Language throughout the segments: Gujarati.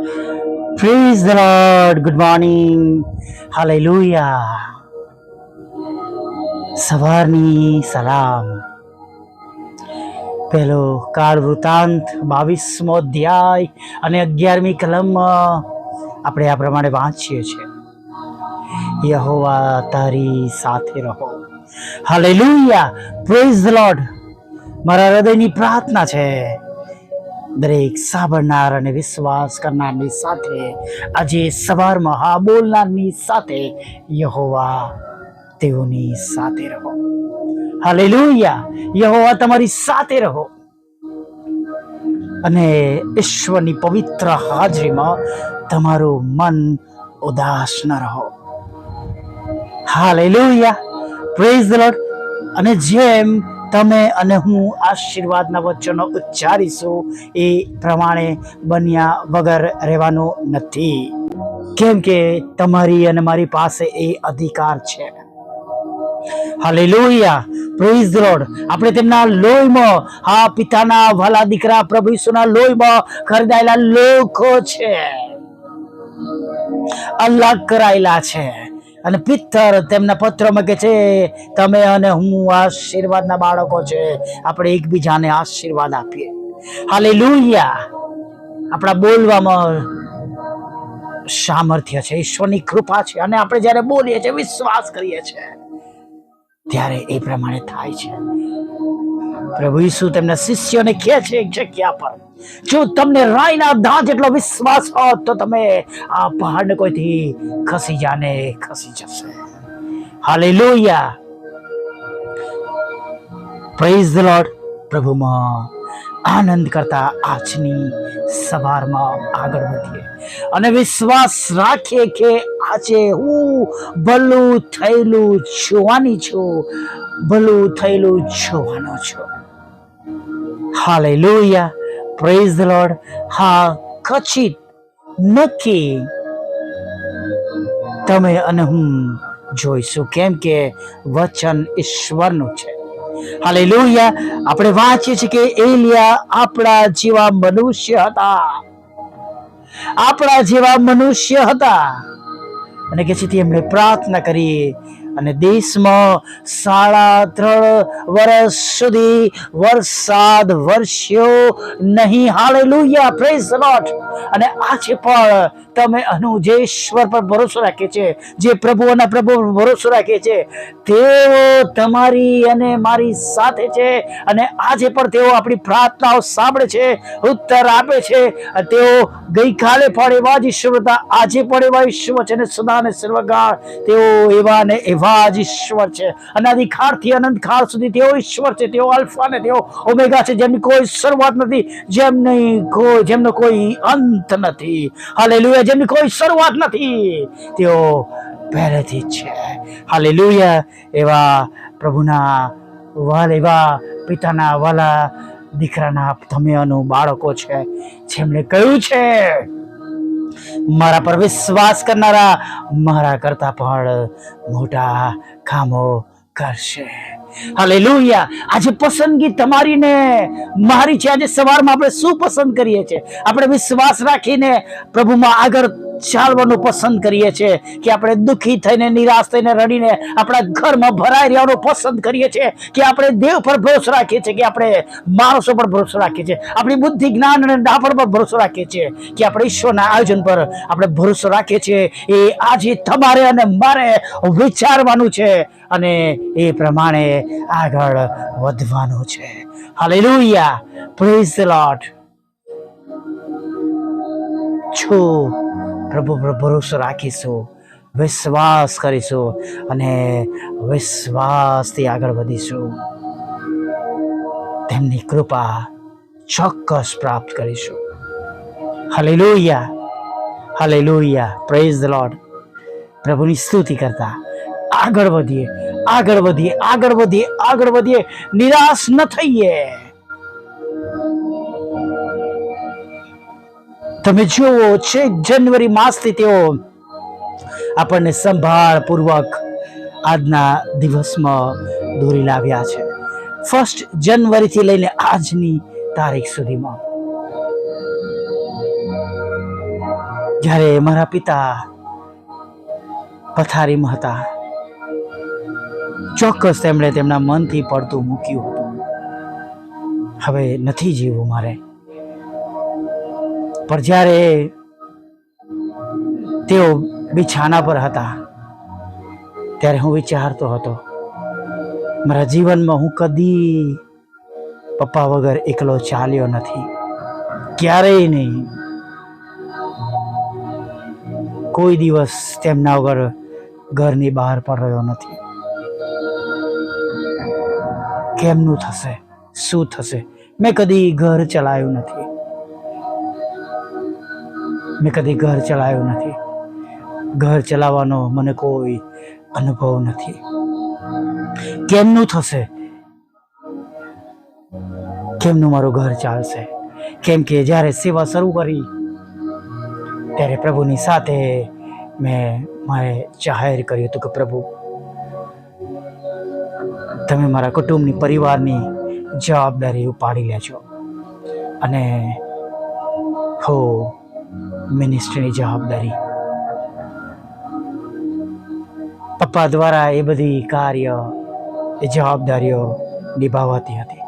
Praise the Lord. Good morning. Hallelujah. સવારની સલામ પેલો કાળ વૃતાંત બાવીસમો અધ્યાય અને અગિયારમી કલમ આપણે આ પ્રમાણે વાંચીએ છીએ યહોવા તારી સાથે રહો હાલેલુયા પ્રેઝ ધ લોર્ડ મારા હૃદયની પ્રાર્થના છે દરેક સાંભળનાર અને વિશ્વાસ કરનારની સાથે આજે સવારમાં હા બોલનારની સાથે યહોવા તેઓની સાથે રહો. હાલેલુયા. યહોવા તમારી સાથે રહો. અને ઈશ્વરની પવિત્ર હાજરીમાં તમારું મન ઉદાસ ન રહો. હાલેલુયા. પ્રેઝ ધ લોર્ડ અને જેમ તમે અને હું આશીર્વાદના વચનો ઉચ્ચારીશું. એ પ્રમાણે બન્યા વગર રહેવાનું નથી. કેમ કે તમારી અને મારી પાસે એ અધિકાર છે. હાલેલુયા પ્રેઝ ધ લોર્ડ આપણે તેમના લોહીમાં, હા, પિતાના વાલા દીકરા, પ્રભુ ઈસુના લોહીમાં ખરીદાયેલા લોકો છે. અલગ કરાયેલા છે. અને પિત્તર તેમના પત્રમાં કે છે, તમે અને હું આશીર્વાદના બાળકો છે. આપણે એકબીજાને આશીર્વાદ આપીએ. હાલે હાલેલુયા. આપણા બોલવામાં સામર્થ્ય છે, ઈશ્વરની કૃપા છે. અને આપણે જ્યારે બોલીએ છીએ, વિશ્વાસ કરીએ છીએ, ત્યારે એ પ્રમાણે થાય છે. પ્રભુ ઈસુ તેમના શિષ્યોને કહે છે, એક જગ્યા પર જો તમને રાયના દાંત જેટલો વિશ્વાસ હોત, તો તમે આ પહાડને કોઈથી ખસી જાને, ખસી જશે. હાલેલુયા. પ્રેઝ ધ લોર્ડ પ્રભુમાં આનંદ કરતા આજની સવારમાં આગળ વધીએ. અને વિશ્વાસ રાખીએ કે આજે હું ભલું થયેલું જોવાની છું, ભલું થયેલું જોવાનો છું. હાલેલુયા પ્રેઝ ધ લોર્ડ હા ખચિત નક્કી તમે અને હું જોઈશું કેમ કે વચન ઈશ્વરનું છે. હાલેલુયા આપણે વાંચીએ છીએ કે એલિયા આપણા જેવા મનુષ્ય હતા. આપણા જેવા મનુષ્ય હતા. અને કે છે એમણે પ્રાર્થના કરી અને દેશમાં સાડા ત્રણ વર્ષ સુધી વરસાદ વરસ્યો નહીં. હાલેલુયા પ્રેઝ લોટ અને આજે પણ તમે અનુ પર ભરોસો રાખે છે, જે પ્રભુઓના પ્રભુ ભરોસો રાખે છે, તેઓ તમારી અને મારી સાથે છે. અને આજે પણ તેઓ આપણી પ્રાર્થનાઓ સાંભળે છે, ઉત્તર આપે છે, અને તેઓ ગઈકાલે પણ એવા જ ઈશ્વર હતા, આજે પણ એવા ઈશ્વર છે અને સદા ને સર્વગાળ. તેઓ એવા ને એવા જ ઈશ્વર છે. અનાદિકાળથી અનંત કાળ સુધી તેઓ ઈશ્વર છે. તેઓ અલ્ફા ને તેઓ ઓમેગા છે. જેમની કોઈ શરૂઆત નથી, જેમની કોઈ જેમનો કોઈ અંત નથી. હાલેલુયા. જેમની કોઈ શરૂઆત નથી, તેઓ પહેલેથી છે. હાલેલુયા. એવા પ્રભુના વાલ, એવા પિતાના વાલા, દીકરાના, તમે બાળકો છે. જેમણે કહ્યું છે મારા પર વિશ્વાસ કરનારા મારા કરતા પણ મોટા કામો કરશે. હાલેલુયા. આજે પસંદગી તમારી ને મારી છે, આજે સવારમાં આપણે શું પસંદ કરીએ છીએ? આપણે વિશ્વાસ રાખીને પ્રભુમાં આગળ ચાલવાનું પસંદ કરીએ છીએ કે આપણે દુઃખી થઈને, નિરાશ થઈને રડીને આપણા ઘરમાં ભરાઈ રહેવાનું પસંદ કરીએ છીએ કે આપણે દેવ પર ભરોસો રાખીએ છીએ કે આપણે માણસો પર ભરોસો રાખીએ છીએ, આપણી બુદ્ધિ, જ્ઞાન અને ડાફળ પર ભરોસો રાખીએ છીએ કે આપણે ઈશ્વરના આયોજન પર આપણે ભરોસો રાખીએ છીએ. એ આજે તમારે અને મારે વિચારવાનું છે અને એ પ્રમાણે આગળ વધવાનું છે. હાલેલુયા પ્રેઝ લોટ છું. પ્રભુ પર ભરોસો રાખીશું, વિશ્વાસ કરીશું અને વિશ્વાસથી આગળ વધીશું. તેમની કૃપા ચોક્કસ પ્રાપ્ત કરીશું. હલે લોહિયા હલે લોહિયા પ્રેઝ ધ લોર્ડ પ્રભુની સ્તુતિ કરતા આગળ વધીએ આગળ વધીએ આગળ વધીએ આગળ વધીએ, નિરાશ ન થઈએ. તમે જુઓ છે જાન્યુઆરી માસથી તેઓ આપણને સંભાળપૂર્વક આજના દિવસમાં દોરી લાવ્યા છે. ફર્સ્ટ જાન્યુઆરીથી લઈને આજની તારીખ સુધીમાં. જ્યારે મારા પિતા પથારીમાં હતા, ચોક્કસ તેમણે તેમના મનથી પડતું મૂક્યું હતું. હવે નથી જીવવું મારે. પણ જ્યારે તેઓ બિછાના પર હતા, ત્યારે હું વિચારતો હતો, મારા જીવનમાં હું કદી પપ્પા વગર એકલો ચાલ્યો નથી. ક્યારેય નહીં. કોઈ દિવસ તેમના વગર ઘરની બહાર પણ રહ્યો નથી. કેમનું થશે? શું થશે? મેં કદી ઘર ચલાવ્યું નથી. મેં કદી ઘર ચલાવ્યું નથી. ઘર ચલાવવાનો મને કોઈ અનુભવ નથી. કેમનું થશે? કેમનું મારું ઘર ચાલશે? કેમ કે જ્યારે સેવા શરૂ કરી, ત્યારે પ્રભુની સાથે મેં મારે જાહેર કર્યું હતું કે, પ્રભુ, તમે મારા કુટુંબની પરિવારની જવાબદારી ઉપાડી લેજો. અને હો મિનિસ્ટ્રીની જવાબદારી. પપ્પા દ્વારા એ બધી કાર્ય, એ જવાબદારીઓ નિભાવાતી હતી.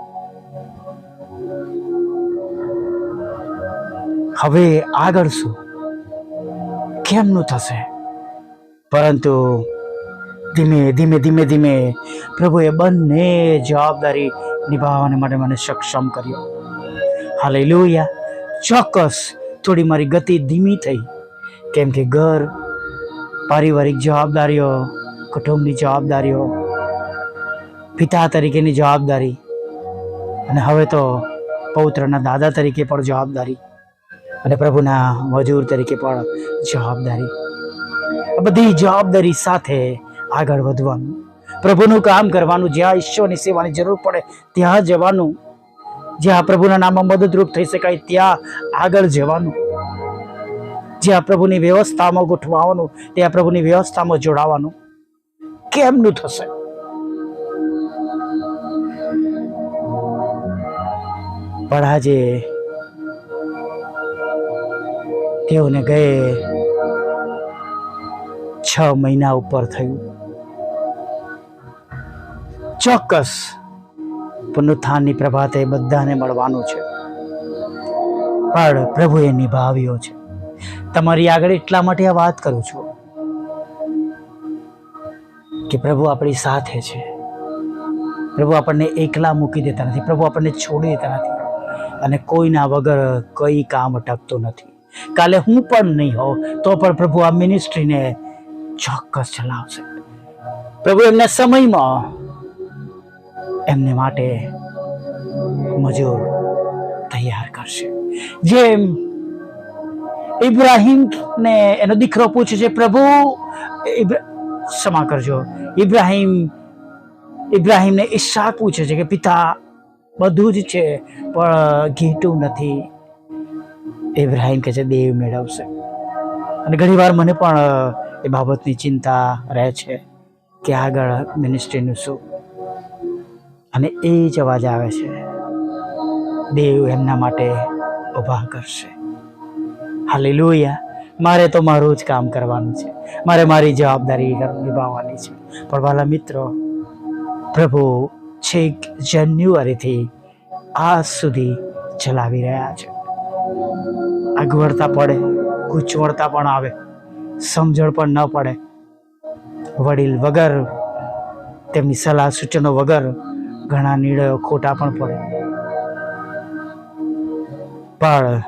હવે આગળ શું? કેમનું થશે? પરંતુ ધીમે ધીમે ધીમે ધીમે પ્રભુએ બંને જવાબદારી નિભાવવાને માટે મને સક્ષમ કર્યો. હાલે ચોક્કસ થોડી મારી ગતિ ધીમી થઈ. કેમ કે ઘર, પારિવારિક જવાબદારીઓ, કુટુંબની જવાબદારીઓ, પિતા તરીકેની જવાબદારી અને હવે તો પૌત્રના દાદા તરીકે પણ જવાબદારી અને પ્રભુના મજૂર તરીકે પણ જવાબદારી. બધી જવાબદારી સાથે આગળ વધવાનું, પ્રભુનું કામ કરવાનું, જ્યાં ઈશ્વરની સેવાની જરૂર પડે ત્યાં જવાનું જ્યાં પ્રભુના નામમાં મદદરૂપ થઈ શકાય ત્યાં આગળ જવાનું. જ્યાં પ્રભુની વ્યવસ્થામાં ગોઠવાવાનું ત્યાં પ્રભુની વ્યવસ્થામાં જોડાવાનું. કેમનું થશે? પણ આજે તેઓને ગયે છ મહિના ઉપર થયું. ચોક્કસ પુનરુત્થાનની પ્રભાતે બધાને મળવાનું છે. પણ પ્રભુએ નિભાવ્યો છે. તમારી આગળ એટલા માટે આ વાત કરું છું કે પ્રભુ આપણી સાથે છે. પ્રભુ આપણને એકલા મૂકી દેતા નથી. પ્રભુ આપણને છોડી દેતા નથી. અને કોઈના વગર કઈ કામ અટકતું નથી. કાલે હું પણ નહીં હોઉં, તો પણ પ્રભુ આ મિનિસ્ટ્રીને ચોક્કસ ચલાવશે. પ્રભુ એમના સમયમાં એમને માટે મજૂર તૈયાર કરશે. જેમ ઇબ્રાહીમ ને એનો દીકરો પૂછે છે, પ્રભુ ક્ષમા કરજો. ઇબ્રાહીમ ઇબ્રાહિમને ઈશા પૂછે છે કે, પિતા, બધું જ છે, પણ ઘીટું નથી. ઇબ્રાહિમ કહે છે, દેવ મેળવશે. અને ઘણીવાર મને પણ એ બાબતની ચિંતા રહે છે કે આગળ મિનિસ્ટ્રીનું શું અને એ જ અવાજ આવે છે. દેવ એમના માટે ઊભા કરશે. હાલેલુયા. મારે તો મારું જ કામ કરવાનું છે. મારે મારી જવાબદારી નિભાવવાની છે. પણ વાલા મિત્રો, પ્રભુ છેક જાન્યુઆરીથી આ સુધી ચલાવી રહ્યા છે. અગવડતા પડે, ગૂંચવડતા પણ આવે, સમજણ પણ ન પડે. વડીલ વગર, તેમની સલાહ સૂચનો વગર ઘણા નિર્ણયો ખોટા પણ પડે. પણ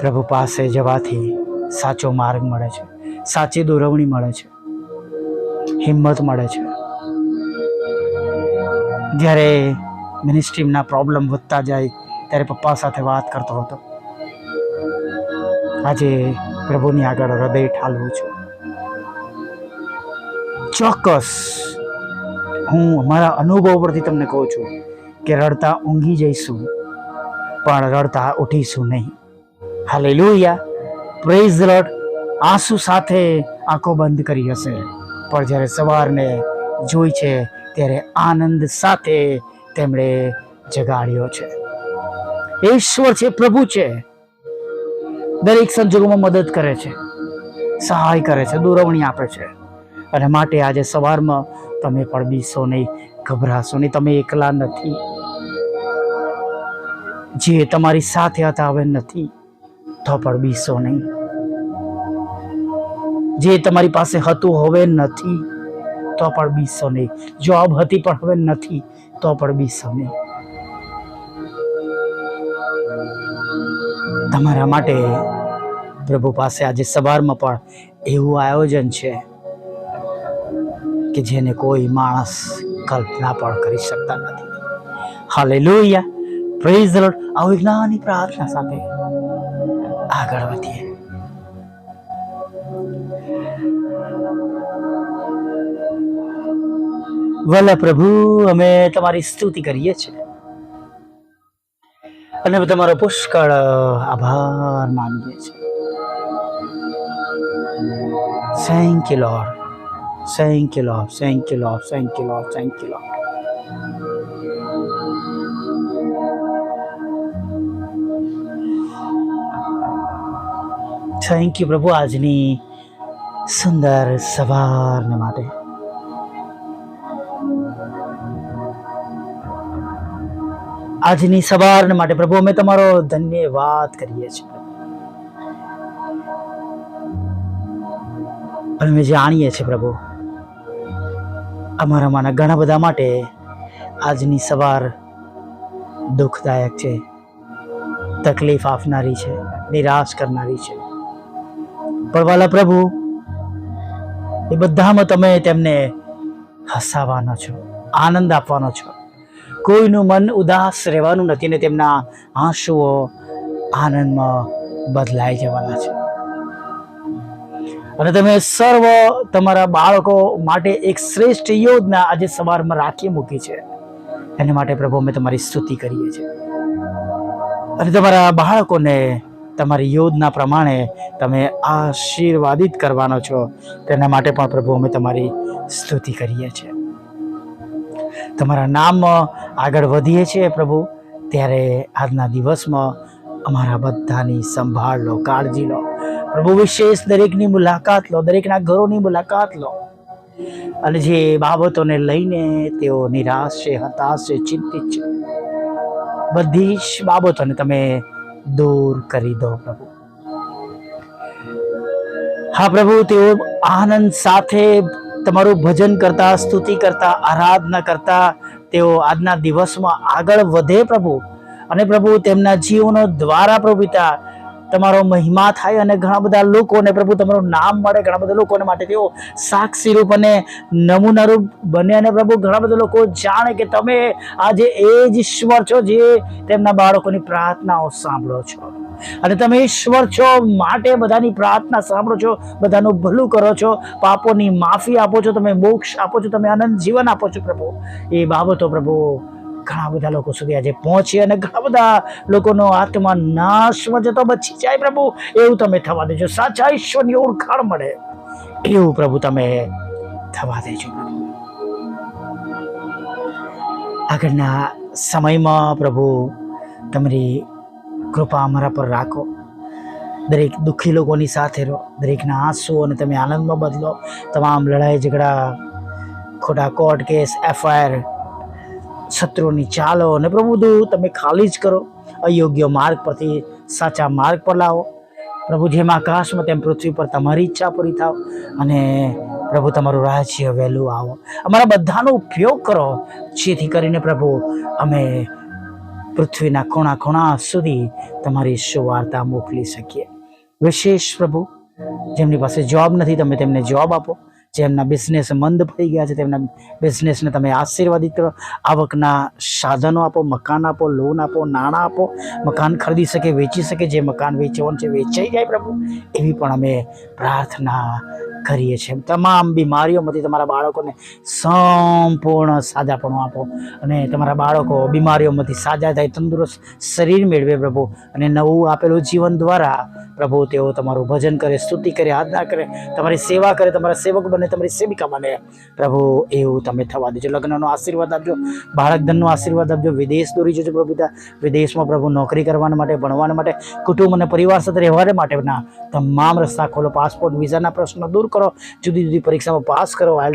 પ્રભુ પાસે જવાથી સાચો માર્ગ મળે છે. સાચી દોરવણી મળે છે. હિંમત મળે છે. જ્યારે મિનિસ્ટ્રીમના પ્રોબ્લેમ વધતા જાય, ત્યારે પપ્પા સાથે વાત કરતો હતો. આજે પ્રભુની આગળ હૃદય ઠાલવું છું. ચોક્કસ હું મારા અનુભવ પરથી તમને કહું છું કે રડતા ઊંઘી જઈશું, પણ રડતા ઉઠીશું નહીં. હાલે લોહિયા પ્રેઝ રડ આંસુ સાથે આંખો બંધ કરી હશે. પણ જ્યારે સવારને જોઈ છે, ત્યારે આનંદ સાથે તેમણે જગાડ્યો છે. ઈશ્વર છે, પ્રભુ છે. દરેક સંજોગોમાં મદદ કરે છે. સહાય કરે છે, દોરવણી આપે છે. અને માટે આજે સવારમાં તમે પણ બીસો નહીં, ગભરાશો નહીં, તમે એકલા નથી. જે તમારી સાથે હતા હવે નથી, તો પણ બીસો નહીં. જે તમારી પાસે હતું હવે નથી, તો પણ બીસો નહીં. જોબ હતી પણ હવે નથી, તો પણ બીસો નહીં. તમારા માટે પ્રભુ પાસે આજે સવારમાં પણ એવું આયોજન છે. કે જેને કોઈ માણસ કલ્પના પણ કરી શકતા નથી. હાલે લોહિયા પ્રેઝ આવી નાની પ્રાર્થના સાથે આગળ વધીએ. વલ્લા પ્રભુ, અમે તમારી સ્તુતિ કરીએ છીએ. અને તમારો પુષ્કળ આભાર માનીએ છીએ. Thank you lord thank you, Lord. Thank you, Lord. Thank you, Lord. Thank you, Lord. Thank you પ્રભુ આજની સુંદર સવારને માટે આજની સવારને માટે પ્રભુ અમે તમારો ધન્યવાદ કરીએ છીએ અને અમે જાણીએ છીએ પ્રભુ અમારામાંના ઘણા બધા માટે આજની સવાર દુઃખદાયક છે. તકલીફ આપનારી છે, નિરાશ કરનારી છે. પણ વાલા પ્રભુ, એ બધામાં તમે તેમને હસાવવાનો છો, આનંદ આપવાનો છો. કોઈનું મન ઉદાસ રહેવાનું નથી ને તેમના આંસુઓ આનંદમાં બદલાઈ જવાના છે. અને તમે સર્વ તમારા બાળકો માટે એક શ્રેષ્ઠ યોજના આજે સવારમાં રાખી મૂકી છે. એના માટે પ્રભુ અમે તમારી સ્તુતિ કરીએ છીએ. અને તમારા બાળકોને તમારી યોજના પ્રમાણે તમે આશીર્વાદિત કરવાનો છો, તેના માટે પણ પ્રભુ અમે તમારી સ્તુતિ કરીએ છીએ. તમારા નામમાં આગળ વધીએ છીએ પ્રભુ, ત્યારે આજના દિવસમાં અમારા બધાની સંભાળ લો કાળજી લો. પ્રભુ વિશેષ દરેકની મુલાકાત લો, દરેકના ઘરોની મુલાકાત લો. અને જે બાબતોને લઈને તેઓ નિરાશ છે, હતાશ છે, ચિંતિત છે, બધી જ બાબતોને તમે દૂર કરી દો પ્રભુ. હા પ્રભુ, તેઓ આનંદ સાથે તમારું ભજન કરતા, સ્તુતિ કરતા, આરાધના કરતા, તેઓ આજના દિવસમાં આગળ વધે પ્રભુ. અને પ્રભુ, તેમના જીવનો દ્વારા પ્રભુ પિતા તમારો મહિમા થાય અને ઘણા બધા લોકોને પ્રભુ તમારું નામ મળે. ઘણા બધા લોકોને માટે તેઓ સાક્ષી રૂપ અને નમૂના રૂપ બને અને પ્રભુ ઘણા બધા લોકો જાણે કે તમે આજે એ જ ઈશ્વર છો જે તેમના બાળકોની પ્રાર્થનાઓ સાંભળો છો. અને તમે ઈશ્વર છો માટે બધાની પ્રાર્થના સાંભળો છો, બધાનું ભલું કરો છો, પાપોની માફી આપો છો, તમે મોક્ષ આપો છો, તમે આનંદ જીવન આપો છો પ્રભુ. એ બાબતો પ્રભુ ઘણા બધા લોકો સુધી આજે પહોંચી અને ઘણા બધા લોકોનો આત્મા નાશમાં જતો બચી જાય પ્રભુ. એવું તમે થવા દેજો. સાચા ઈશ્વરની ઓળખાણ મળે. એવું પ્રભુ તમે થવા દેજો. આગળના સમયમાં પ્રભુ તમારી કૃપા અમારા પર રાખો. દરેક દુઃખી લોકોની સાથે રહો. દરેકના આંસુઓને તમે આનંદમાં બદલો. તમામ લડાઈ ઝઘડા ખોટા કોર્ટ કેસ એફઆઈઆર શત્રુની ચાલો અને પ્રભુ તમે ખાલી જ કરો. અયોગ્ય માર્ગ પરથી સાચા માર્ગ પર લાવો. પ્રભુ જેમ આકાશમાં, તેમ પૃથ્વી પર તમારી ઈચ્છા પૂરી થાવ અને પ્રભુ તમારું રાજ્ય વહેલું આવો. અમારા બધાનો ઉપયોગ કરો, જેથી કરીને પ્રભુ અમે પૃથ્વીના ખૂણા ખૂણા સુધી તમારી સુવાર્તા મોકલી શકીએ. વિશેષ પ્રભુ, જેમની પાસે જોબ નથી, તમે તેમને જોબ આપો. જેમના બિઝનેસ મંદ પડી ગયા છે, તેમના બિઝનેસને તમે આશીર્વાદિત કરો. આવકના સાધનો આપો, મકાન આપો લોન આપો, નાણાં આપો, મકાન ખરીદી શકે, વેચી શકે, જે મકાન વેચવાનું છે, વેચાઈ જાય પ્રભુ. એવી પણ અમે પ્રાર્થના કરીએ છીએ. તમામ બીમારીઓમાંથી તમારા બાળકોને સંપૂર્ણ સાજાપણું આપો અને તમારા બાળકો બીમારીઓમાંથી સાજા થાય, તંદુરસ્ત શરીર મેળવે પ્રભુ. અને નવું આપેલું જીવન દ્વારા પ્રભુ તેઓ તમારું ભજન કરે, સ્તુતિ કરે, આરાધના કરે, તમારી સેવા કરે, તમારા સેવક બને. તમારી સેવિકા બને પ્રભુ એવું તમે થવા દેજો. લગ્નનો આશીર્વાદ આપજો બાળક ધનનો આશીર્વાદ આપજો, વિદેશ દોરી જજો પ્રભુ પિતા. વિદેશમાં પ્રભુ નોકરી કરવા માટે ભણવા માટે, કુટુંબ અને પરિવાર સાથે રહેવાને માટેના તમામ રસ્તા ખોલો. પાસપોર્ટ, વિઝાના પ્રશ્નો દૂર કરો. જુદી જુદી પરીક્ષામાં પાસ કરો. આઈલ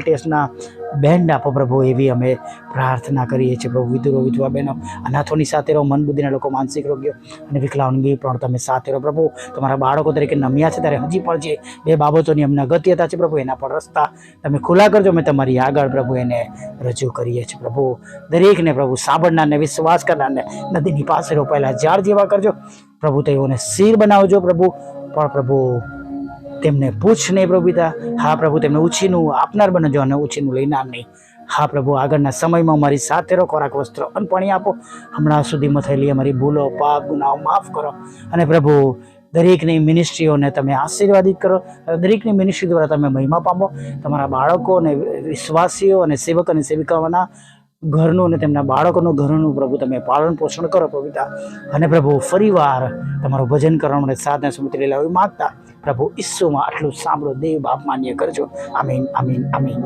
બેન્ડ આપો પ્રભુ, એવી અમે પ્રાર્થના કરીએ છીએ પ્રભુ, વિધુરો, વિધવા બહેનો, અનાથોની સાથે રહો મન બુદ્ધિના લોકો, માનસિક રોગ્યો અને વિકલાંગી પણ તમે સાથે રહો પ્રભુ. તમારા બાળકો તરીકે નમ્યા છે ત્યારે હજી પણ જે બે બાબતોની અમને અગત્યતા છે પ્રભુ, એના પર રસ્તા તમે ખુલ્લા કરજો. અમે તમારી આગળ પ્રભુ એને રજૂ કરીએ છીએ પ્રભુ. દરેકને પ્રભુ, સાંભળનારને, વિશ્વાસ કરનારને નદીની પાસે રોપાયેલા ઝાડ જેવા કરજો. પ્રભુ, તેઓને શિર બનાવજો પ્રભુ. પણ પ્રભુ તેમને પૂછ નહીં પ્રભુ પિતા. હા પ્રભુ, તેમને ઉછીનું આપનાર બનજો અને ઉછીનું લઈનાર નહીં. હા પ્રભુ, આગળના સમયમાં મારી સાથે રહો, ખોરાક, વસ્ત્ર અને પાણી આપો. હમણાં સુધીમાં થયેલી અમારી ભૂલો, પાપ, ગુનાઓ માફ કરો. અને પ્રભુ, દરેકની મિનિસ્ટ્રીઓને તમે આશીર્વાદિત કરો. અને દરેકની મિનિસ્ટ્રી દ્વારા તમે મહિમા પામો. તમારા બાળકો અને વિશ્વાસીઓ અને સેવક અને સેવિકાઓના ઘરનું અને તેમના બાળકોનું ઘરનું પ્રભુ તમે પાલન પોષણ કરો પ્રભુતા અને પ્રભુ, ફરીવાર તમારું ભજન કરવા માટે સાધના સમૃદ્ધિ લેવા માગતા પ્રભુ ઈસુમાં આટલું સાંભળો દેવ બાપ માન્ય કરજો. આમીન આમીન આમીન.